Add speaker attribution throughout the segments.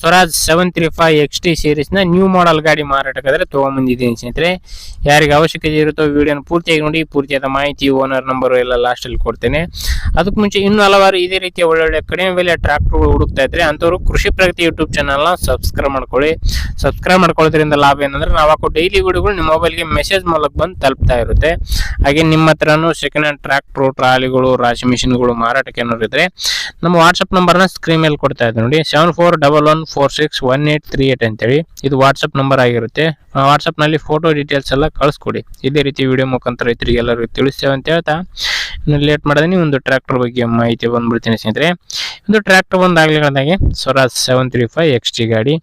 Speaker 1: Swaraj seven three five X T ಸೀರೀಸ್ನ new model ಗಾಡಿ ಮಾರಾಟಕ್ಕಾದ್ರೆ ತೊಗೊಂಬಂದಿದ್ದೀನಿ ಸ್ನೇಹಿತರೆ. ಯಾರಿಗೆ ಅವಶ್ಯಕತೆ ಇರುತ್ತೋ ವಿಡಿಯೋನ ಪೂರ್ತಿಯಾಗಿ ನೋಡಿ, ಪೂರ್ತಿಯಾದ ಮಾಹಿತಿ ಓನರ್ ನಂಬರು ಎಲ್ಲ ಲಾಸ್ಟಲ್ಲಿ ಕೊಡ್ತೇನೆ. ಅದಕ್ಕೆ ಮುಂಚೆ ಇನ್ನೂ ಹಲವಾರು ಇದೇ ರೀತಿಯ ಒಳ್ಳೊಳ್ಳೆ ಕಡಿಮೆ ಬೆಲೆ ಟ್ರ್ಯಾಕ್ಟರ್ಗಳು ಹುಡುಕ್ತಾ ಇದ್ರೆ ಅಂಥವ್ರು ಕೃಷಿ ಪ್ರಗತಿ ಯೂಟ್ಯೂಬ್ ಚಾನಲ್ನ ಸಬ್ಸ್ಕ್ರೈಬ್ ಮಾಡ್ಕೊಳ್ಳಿ. ಸಬ್ಸ್ಕ್ರೈಬ್ ಮಾಡ್ಕೊಳ್ಳೋದ್ರಿಂದ ಲಾಭ ಏನಂದ್ರೆ ನಾವು ಹಾಕೋ ಡೈಲಿ ವಿಡಿಯೋಗಳು ನಿಮ್ಮ ಮೊಬೈಲ್ಗೆ ಮೆಸೇಜ್ ಮೂಲಕ ಬಂದು ತಲುಪ್ತಾ ಇರುತ್ತೆ. ಹಾಗೆ ನಿಮ್ಮ ಹತ್ರನೂ ಸೆಕೆಂಡ್ ಹ್ಯಾಂಡ್ ಟ್ರ್ಯಾಕ್ಟ್ರು ಟ್ರಾಲಿಗಳು ರಾಶಿ ಮಿಷಿನ್ಗಳು ಮಾರಾಟಕ್ಕೆ ಏನಾದ್ರು ಇದ್ರೆ ನಮ್ಮ ವಾಟ್ಸಪ್ ನಂಬರ್ನ ಸ್ಕ್ರೀನ್ ಮೇಲೆ ಕೊಡ್ತಾ ಇದ್ದೆ ನೋಡಿ. Seven four double one four six one eight three eight ಅಂತೇಳಿ ಇದು ವಾಟ್ಸಪ್ ನಂಬರ್ ಆಗಿರುತ್ತೆ. ವಾಟ್ಸಪ್ನಲ್ಲಿ ಫೋಟೋ ಡೀಟೇಲ್ಸ್ ಎಲ್ಲ ಕಳಿಸ್ಕೊಡಿ. ಇದೇ ರೀತಿ ವಿಡಿಯೋ ಮುಖಾಂತರ ರೈತರಿಗೆ ಎಲ್ಲರಿಗೂ ತಿಳಿಸ್ತೇವೆ ಅಂತ ಹೇಳ್ತಾ. ಇನ್ನು ಲೇಟ್ ಮಾಡಿದ್ರೆ ಒಂದು ಟ್ರ್ಯಾಕ್ಟರ್ ಬಗ್ಗೆ ಮಾಹಿತಿ ಬಂದ್ಬಿಡ್ತೀನಿ ಸ್ನೇಹಿತರೆ. ಒಂದು ಟ್ರ್ಯಾಕ್ಟರ್ ಬಂದು ಆಗ್ಲಿಕ್ಕೆ Swaraj seven three five X T ಗಾಡಿ.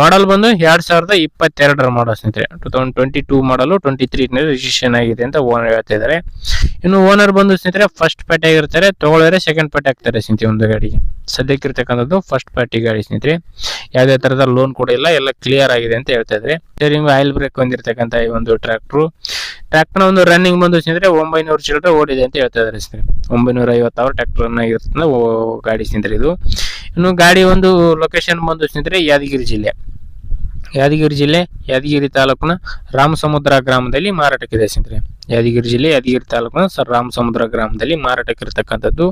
Speaker 1: ಮಾಡಲ್ ಬಂದು ಎರಡು ಸಾವಿರದ ಇಪ್ಪತ್ತೆರಡರ ಮಾಡಲ್ ಸ್ನೇಹಿತರೆ. Two thousand twenty two model twenty three registration ಆಗಿದೆ ಅಂತ ಓನರ್ ಹೇಳ್ತಾ ಇದ್ದಾರೆ. ಇನ್ನು ಓನರ್ ಬಂದು ಸ್ನೇಹಿತರೆ ಫಸ್ಟ್ ಪಾರ್ಟಿ ಆಗಿರ್ತಾರೆ ತಗೊಳ್ಳಿದ್ರೆ ಸೆಕೆಂಡ್ ಪಾರ್ಟಿ ಆಗ್ತಾರೆ ಸ್ನೇಹಿತರೆ ಒಂದು ಗಾಡಿಗೆ. ಸದ್ಯಕ್ಕೆ ಇರ್ತಕ್ಕಂಥದ್ದು ಫಸ್ಟ್ ಪಾರ್ಟಿ ಗಾಡಿ ಸ್ನೇಹಿತರೆ. ಯಾವುದೇ ತರಹದ ಲೋನ್ ಕೂಡ ಇಲ್ಲ, ಎಲ್ಲ ಕ್ಲಿಯರ್ ಆಗಿದೆ ಅಂತ ಹೇಳ್ತಾ ಇದ್ರೆ ಸ್ಟೇರಿಂಗ್ ಆಯಿಲ್ ಬ್ರೇಕ್ ಹೊಂದಿರತಕ್ಕಂಥ ಈ ಒಂದು ಟ್ರ್ಯಾಕ್ಟ್ರು ಟ್ರ್ಯಾಕ್ಟರ್ನ ಒಂದು ರನ್ನಿಂಗ್ ಬಂದು ಸ್ನೇಹಿತರೆ, ಒಂಬೈನೂರು ಚಿಲ್ಲರೆ ಓಡಿದೆ ಅಂತ ಹೇಳ್ತಾ ಇದ್ದಾರೆ ಸ್ನೇಹಿತರೆ. ಒಂಬೈನೂರ ಐವತ್ತು ಸಾವಿರ ಟ್ರ್ಯಾಕ್ಟರ್ ಆಗಿರ್ತದೆ ಗಾಡಿ ಸ್ನೇಹಿತರೆ ಇದು. ಇನ್ನು ಗಾಡಿ ಒಂದು ಲೊಕೇಶನ್ ಬಂದು ಸ್ನೇಹಿತರೆ ಯಾದಗಿರಿ ಜಿಲ್ಲೆ. ಯಾದಗಿರಿ ಜಿಲ್ಲೆ ಯಾದಗಿರಿ ತಾಲೂಕಿನ ರಾಮಸಮುದ್ರ ಗ್ರಾಮದಲ್ಲಿ ಮಾರಾಟಕ್ಕಿದೆ ಸ್ನೇಹಿತರೆ. ಯಾದಗಿರಿ ಜಿಲ್ಲೆ ಯಾದಗಿರಿ ತಾಲೂಕಿನ ಸರ್ ರಾಮಸಮುದ್ರ ಗ್ರಾಮದಲ್ಲಿ ಮಾರಾಟಕ್ಕಿರ್ತಕ್ಕಂಥದ್ದು.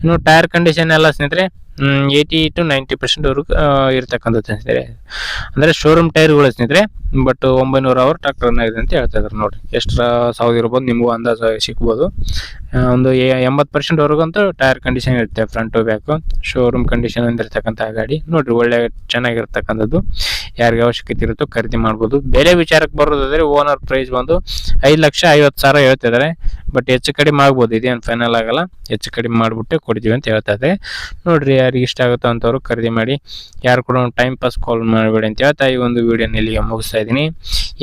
Speaker 1: ಇನ್ನು ಟೈರ್ ಕಂಡೀಷನ್ ಎಲ್ಲ ಸ್ನೇಹಿತರೆ ಏಯ್ಟಿ ಟು ನೈಂಟಿ ಪರ್ಸೆಂಟ್ ವರೆಗೂ ಇರ್ತಕ್ಕಂಥದ್ದು ಸ್ನೇಹಿತರೆ ಅಂದರೆ ಶೋರೂಮ್ ಟೈರ್ಗಳು ಸ್ನೇಹಿತರೆ ಬಟ್ ಒಂಬೈನೂರು ಅವರ್ ಟ್ರಾಕ್ಟರ್ ಆಗಿದೆ ಅಂತ ಹೇಳ್ತಾ ಇದ್ದಾರೆ ನೋಡಿ ಎಷ್ಟು ಸಾವಿರ ಇರ್ಬೋದು, ನಿಮಗೂ ಅಂದಾಜು ಸಿಗ್ಬೋದು. ಒಂದು ಎಂಬತ್ತು ಪರ್ಸೆಂಟ್ ವರೆಗಂತೂ ಟೈರ್ ಕಂಡೀಷನ್ ಇರುತ್ತೆ ಫ್ರಂಟು ಬ್ಯಾಕು ಶೋರೂಮ್ ಕಂಡೀಷನ್ ಹೊಂದಿರತಕ್ಕಂಥ ಗಾಡಿ. ನೋಡಿರಿ, ಒಳ್ಳೆ ಚೆನ್ನಾಗಿರ್ತಕ್ಕಂಥದ್ದು. ಯಾರಿಗೆ ಅವಶ್ಯಕತೆ ಇರುತ್ತೋ ಖರೀದಿ ಮಾಡ್ಬೋದು. ಬೇರೆ ವಿಚಾರಕ್ಕೆ ಬರೋದಾದರೆ ಓನರ್ ಪ್ರೈಸ್ ಬಂದು ಐದು ಲಕ್ಷ ಐವತ್ತು ಸಾವಿರ ಹೇಳ್ತಿದ್ದಾರೆ ಬಟ್ ಹೆಚ್ಚು ಕಡಿಮೆ ಆಗ್ಬೋದು, ಇದೇನು ಫೈನಲ್ ಆಗಲ್ಲ. ಹೆಚ್ಚು ಕಡಿಮೆ ಮಾಡಿಬಿಟ್ಟು ಕೊಡ್ತೀವಿ ಅಂತ ಹೇಳ್ತಾ ಇದ್ದಾರೆ ನೋಡ್ರಿ ಯಾರಿಗೆ ಇಷ್ಟ ಆಗುತ್ತೋ ಅಂತವ್ರು ಖರೀದಿ ಮಾಡಿ. ಯಾರು ಕೂಡ ಟೈಮ್ ಪಾಸ್ ಕಾಲ್ ಮಾಡಬೇಡಿ ಅಂತ ಹೇಳ್ತಾ ಈ ಒಂದು ವಿಡಿಯೋನ ಇಲ್ಲಿಗೆ ಮುಗಿಸ್ತಾ ಇದ್ದೀನಿ.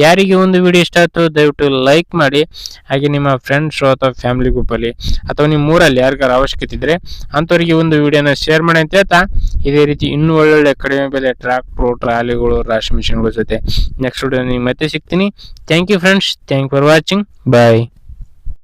Speaker 1: ಯಾರಿಗೆ ಒಂದು ವಿಡಿಯೋ ಇಷ್ಟ ಆಯಿತು ದಯವಿಟ್ಟು ಲೈಕ್ ಮಾಡಿ. ಹಾಗೆ ನಿಮ್ಮ ಫ್ರೆಂಡ್ಸು ಅಥವಾ ಫ್ಯಾಮಿಲಿ ಗ್ರೂಪಲ್ಲಿ ಅಥವಾ ನಿಮ್ಮ ಊರಲ್ಲಿ ಯಾರಿಗಾರು ಅವಶ್ಯಕತೆ ಇದ್ರೆ ಅಂಥವ್ರಿಗೆ ಒಂದು ವಿಡಿಯೋನ ಶೇರ್ ಮಾಡಿ ಅಂತ ಹೇಳ್ತಾ. ಇದೇ ರೀತಿ ಇನ್ನೂ ಒಳ್ಳೊಳ್ಳೆ ಕಡಿಮೆ ಬೆಲೆ ಟ್ರ್ಯಾಕ್ಟ್ರು ಟ್ರಾಲಿಗಳು ರಾಶಿ ಮಿಷಿನ್ಗಳ ಜೊತೆ ನೆಕ್ಸ್ಟ್ ವಿಡಿಯೋ ನಿಮ್ಗೆ ಮತ್ತೆ ಸಿಗ್ತೀನಿ. Thank you friends thank for watching bye